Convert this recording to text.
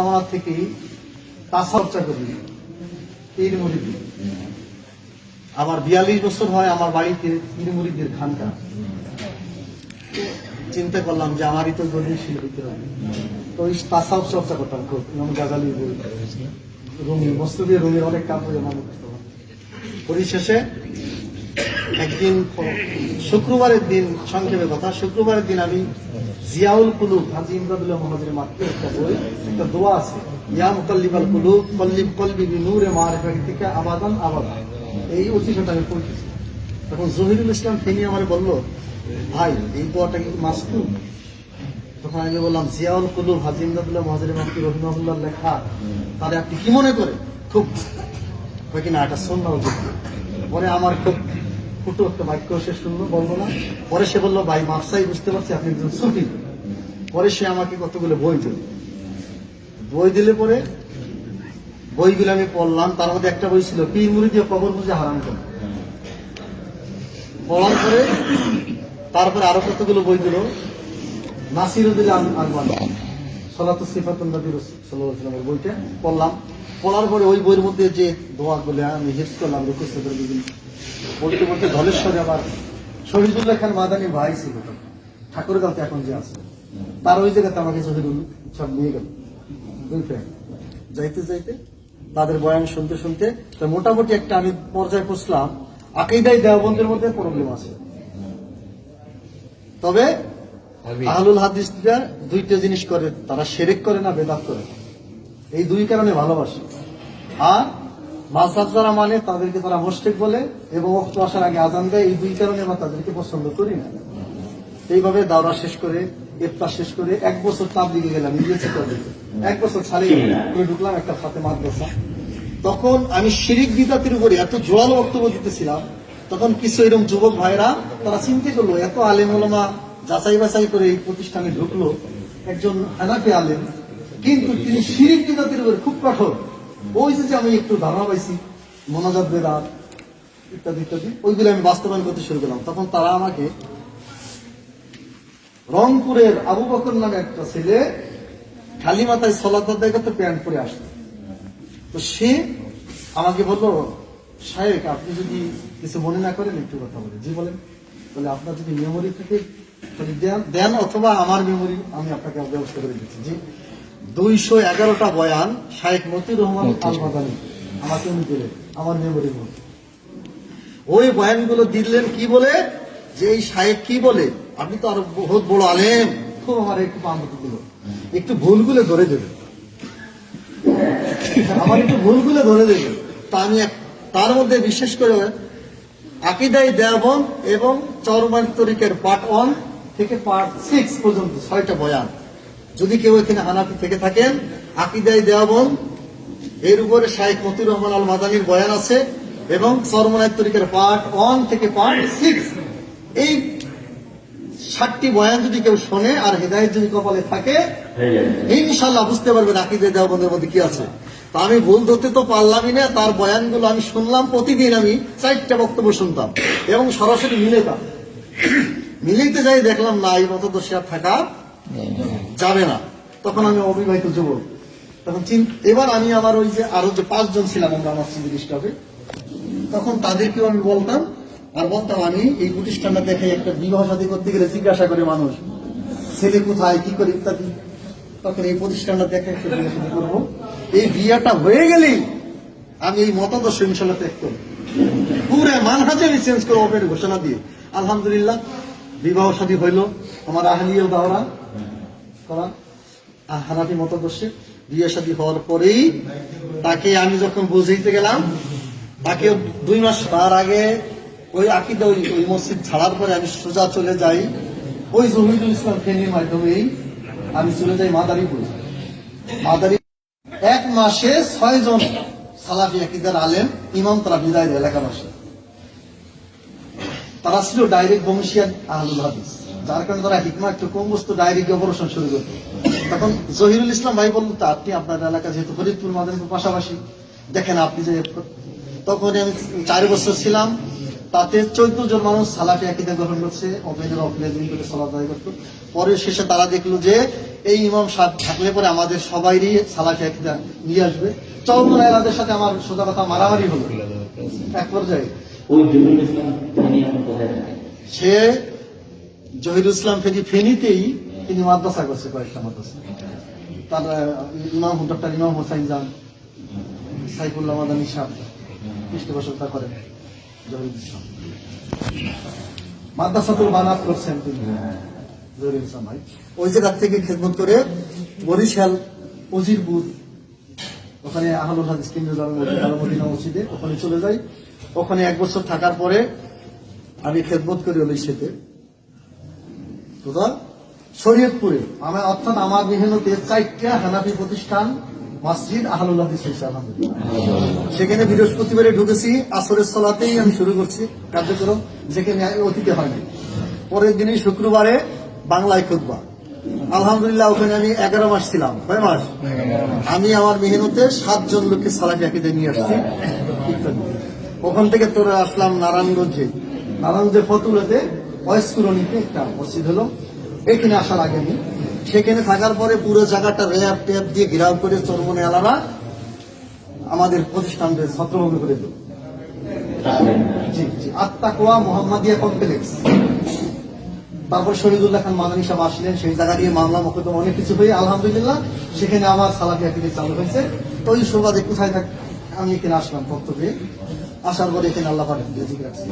আমার থেকেই তা করি পীর মুরিদি আমার বিয়াল্লিশ বছর হয় আমার বাড়িতে পীর মুরিদের খানকা চিন্তা করলাম যে আমারই তো গরিব ছিল তো ওই তাসাও চর্চা করতাম খুব। ইমাম গাজালি রুমি মস্তবি রুমির অনেক কাপড় আমার মুখস্থ পরিশেষে একদিন শুক্রবারের দিন সংক্ষেপে কথা, শুক্রবারের দিন আমি জিয়াউল কুলুব, হাজি ইমদাদুল্লাহ মোহাম্মদের মাত্র একটা বই, একটা দোয়া আছে। ইয়া মুকাল্লিবাল কুলুব, কল্লিব কলবি বি নূরে মারিফাতিকা আবাদান আবাদান এই অতিশয়টা আমি পড়তেছি। তখন জহিরুল ইসলাম ফেনি আমার বলল, ভাই, এই দোয়াটা কি মাসকুম তখন আমি বললাম, জিয়াউল কুলুব, হাজি ইমদাদুল্লাহ মোহাম্মদের মাত্র রহিমাহুল্লাহ লেখা, তাহলে আপনি কি মনে করে খুব না শুননা উচিত পরে আমার খুব ফুটো একটা বাক্য সে শুনলো বলব না। পরে সে বলল, ভাই, মাফসাই বুঝতে পারছি আপনি একজন সুফি। পরে সে আমাকে কতগুলো বই দিল। বই দিলে পরে বইগুলো আমি পড়লাম, তার মধ্যে একটা বই ছিল, পীর মুড়ি দিয়ে কবর বুঝে হারাম করে। পড়ার পরে তারপরে আরও কতগুলো বই দিল? নাসিরুদ্দিন আলমান সলাত সিফাতুল বইটা পড়লাম। পড়ার পরে ওই বইয়ের মধ্যে যে দোয়াগুলো আমি হেস করলাম রুকুস্ত করে বিভিন্ন বলতে বলতে ধলেশ্বরে আবার শহীদুল্লাহ খান মাদানি ভাই ছিল তখন। ঠাকুরগাঁওতে এখন যে আছে। তার ওই জায়গাতে আমাকে শহীদুল সব নিয়ে গেল। দুই। যাইতে যাইতে তাদের বয়ান শুনতে শুনতে তো মোটামুটি একটা আমি পর্যায়ে পৌঁছলাম। আকিদাই দেওবন্দের মধ্যে প্রবলেম আছে। তবে আহলুল হাদিসরা দুইটা জিনিস করে তারা সেরেক করে না বেদাত করে। এই দুই কারণে ভালোবাসে। আর মাঝহাব যারা মানে তাদেরকে তারা মোস্টেক বলে এবং অক্ত আসার আগে আজান দেয় এই দুই কারণে আমরা তাদেরকে পছন্দ করি না। এইভাবে দাওরা শেষ করে ইফতার শেষ করে এক বছর তাপ দিকে গেলাম ইংরেজি কলেজে এক বছর ছাড়িয়ে ঢুকলাম একটা সাথে মাদ্রাসা। তখন আমি শিরিক বিদাতের উপরে এত জোয়াল বক্তব্য দিতেছিলাম তখন কিছু এরকম যুবক ভাইরা তারা চিন্তা করল এত আলেম ওলামা যাচাই বাছাই করে এই প্রতিষ্ঠানে ঢুকলো একজন হানাফি আলেম। কিন্তু তিনি শিরিক বিদাতের উপরে খুব কঠোর। ওই যে আমি একটু ধারণা পাইছি, মনোজাত বেদাত, ইত্যাদি ইত্যাদি, ওইগুলো আমি বাস্তবায়ন করতে শুরু করলাম। তখন তারা আমাকে রংপুরের আবু বকর নামে একটা ছেলে খালি মাথায় সলাত আদায় প্যান্ট পরে আসতো তো সে আমাকে বলল, সাহেব, আপনি যদি কিছু মনে না করেন, একটু কথা বলে জি, বলেন। তাহলে আপনার যদি মেমোরি থেকে দেন অথবা আমার মেমোরি আমি আপনাকে ব্যবস্থা করে দিচ্ছি। জি। দুইশো এগারোটা বয়ান শাহেখ মতিউর রহমান আল মাদানি আমাকে উনি দিলেন আমার মধ্যে ওই বয়ানগুলো দিলেন কি বলে? যে এই সাহেব কি বলে? আপনি তো আরও বহুত বড় আলেম। খুব আমার একটু দিল। একটু ভুলগুলো ধরে দেবেন। আমার একটু ভুলগুলো ধরে দেবেন। তা আমি তার মধ্যে বিশেষ করে আকিদাই দেওয়ান এবং চরমান তরিকের পার্ট ওয়ান থেকে পার্ট সিক্স পর্যন্ত ছয়টা বয়ান। যদি কেউ এখানে হানাফি থেকে থাকেন আকিদাই দেওয়ান এর উপরে শাহেখ মতিউর রহমান আল মাদানির বয়ান আছে এবং সরমনায় তরিকের পার্ট ওয়ান থেকে পার্ট সিক্স এই ষাটটি বয়ান যদি কেউ শোনে আর হৃদায়ত যদি কপালে থাকে ইনশাল্লাহ বুঝতে পারবেন আকিদে দেওবন্দের মধ্যে কি আছে। তা আমি ভুল ধরতে তো পারলামই না তার বয়ানগুলো আমি শুনলাম প্রতিদিন আমি চারটা বক্তব্য শুনতাম এবং সরাসরি মিলেতাম মিলেইতে যাই দেখলাম না এই মতো দোষী আর থাকা যাবে না। তখন আমি অবিবাহিত যুবক। তখন এবার আমি আমার ওই যে আরও যে পাঁচজন ছিলাম আমরা আমার সিভিল স্টাফে, তখন তাদেরকেও আমি বলতাম, আর বলতাম, আমি এই প্রতিষ্ঠানটা দেখে একটা বিবাহ সাথী করতে গেলে জিজ্ঞাসা করে মানুষ, ছেলে কোথায়, কি করে ইত্যাদি। তখন এই প্রতিষ্ঠানটা দেখে একটা করব। এই বিয়েটা হয়ে গেলেই আমি এই মতাদর্শ ইনশাল্লাহ ত্যাগ করব। পুরো মানহাজে আমি চেঞ্জ করব ঘোষণা দিয়ে, আলহামদুলিল্লাহ, বিবাহ শাদী হইল আমার আহলিও দাওরা করা আহ, হানাফি মতাদর্শে বিয়ে শাদী হওয়ার পরেই তাকে আমি যখন বুঝাইতে গেলাম তাকে দুই মাস তার আগে ওই আকিদা ওই ওই মসজিদ ছাড়ার পরে আমি সোজা চলে যাই। ওই জহিদুল ইসলাম ফেনির মাধ্যমেই আমি চলে যাই মাদারীপুর। মাদারী এক মাসে ছয় জন সালাফি আকিদার আলেম ইমাম তারা বিদায় দেয় এলাকাবাসী। তারা ছিল ডাইরেক্ট বংশিয়ান আহলুল হাদিস। যার কারণে তারা হিকমা একটু কম বস্তু ডাইরেক্ট অপারেশন শুরু করতো তখন জহিরুল ইসলাম ভাই বলল তা আপনি আপনার এলাকা যেহেতু ফরিদপুর মাদারীপুর পাশাপাশি দেখেন আপনি যে তখন আমি চার বছর ছিলাম তাতে চোদ্দ জন মানুষ সালাফি আকিদা গ্রহণ করছে অপেনের দিন করে সালাদ আদায় করতো। পরে শেষে তারা দেখল যে এই ইমাম সাহেব থাকলে পরে আমাদের সবাইরই সালাফি আকিদা নিয়ে আসবে। চরমন এলাদের সাথে আমার সোজা কথা মারামারি হলো। এক পর্যায়ে সে জহিরুল ইসলাম ফেজি ফেনীতেই তিনি মাদ্রাসা করছে, কয়েকটা মাদ্রাসা। তার ইমাম ডক্টর ইমাম হোসাইন জান, সাইফুল্লাহ মাদানী সাহ পৃষ্ঠপোষকতা করেন জহির ইসলাম। মাদ্রাসা মাদ্রাসাতুল বানাত করছেন তিনি জহির ইসলাম ভাই। ওই জায়গা থেকে খেদমত করে বরিশাল, উজিরপুর, ওখানে আহলুল হাদিস, কেন্দ্রীয় জামে মসজিদে ওখানে চলে যাই। ওখানে এক বছর থাকার পরে আমি খেদমত করি ওই সেতে তোরা শরীয়তপুরে আমার অর্থাৎ আমার মেহনতে চারটা হানাফি প্রতিষ্ঠান, মসজিদ, আহলুল হাদিস হয়েছে আলহামদুলিল্লাহ। সেখানে বৃহস্পতিবারে ঢুকেছি, আসরের সলাতেই আমি শুরু করছি কার্যক্রম, যেখানে অতীতে হয়নি। পরের দিনই শুক্রবারে বাংলায় খুদবা আলহামদুলিল্লাহ, ওখানে আমি এগারো মাস ছিলাম। কয় মাস? আমি আমার মেহনতে সাতজন লোককে সালাফি আকিদে নিয়ে আসছি। ওখান থেকে তোরা আসলাম নারায়ণগঞ্জে। নারায়ণগঞ্জের ফতুলাতে অয়স্কুরণীতে একটা মসজিদ হলো। এখানে আসার আগে আমি। সেখানে থাকার পরে পুরো জায়গাটা র্যাপ ট্যাপ দিয়ে ঘেরাও করে চরমনে আলারা আমাদের প্রতিষ্ঠানকে ছত্রভঙ্গ করে দিল। আত্মাকোয়া মোহাম্মদিয়া কমপ্লেক্স। তারপর শহীদুল্লাহ খান মাদানী সাহেব আসলেন। সেই জায়গা দিয়ে মামলা, মকদ্দমা অনেক কিছু হয়ে আলহামদুলিল্লাহ সেখানে আমার সালাফি আকিদে চালু হয়েছে। তো ওই সুবাদে কোথায় থাক আমি এখানে আসলাম তত্ত্ব পেয়ে আসার পরে এখানে আল্লাহ পাঠিয়ে রাখছি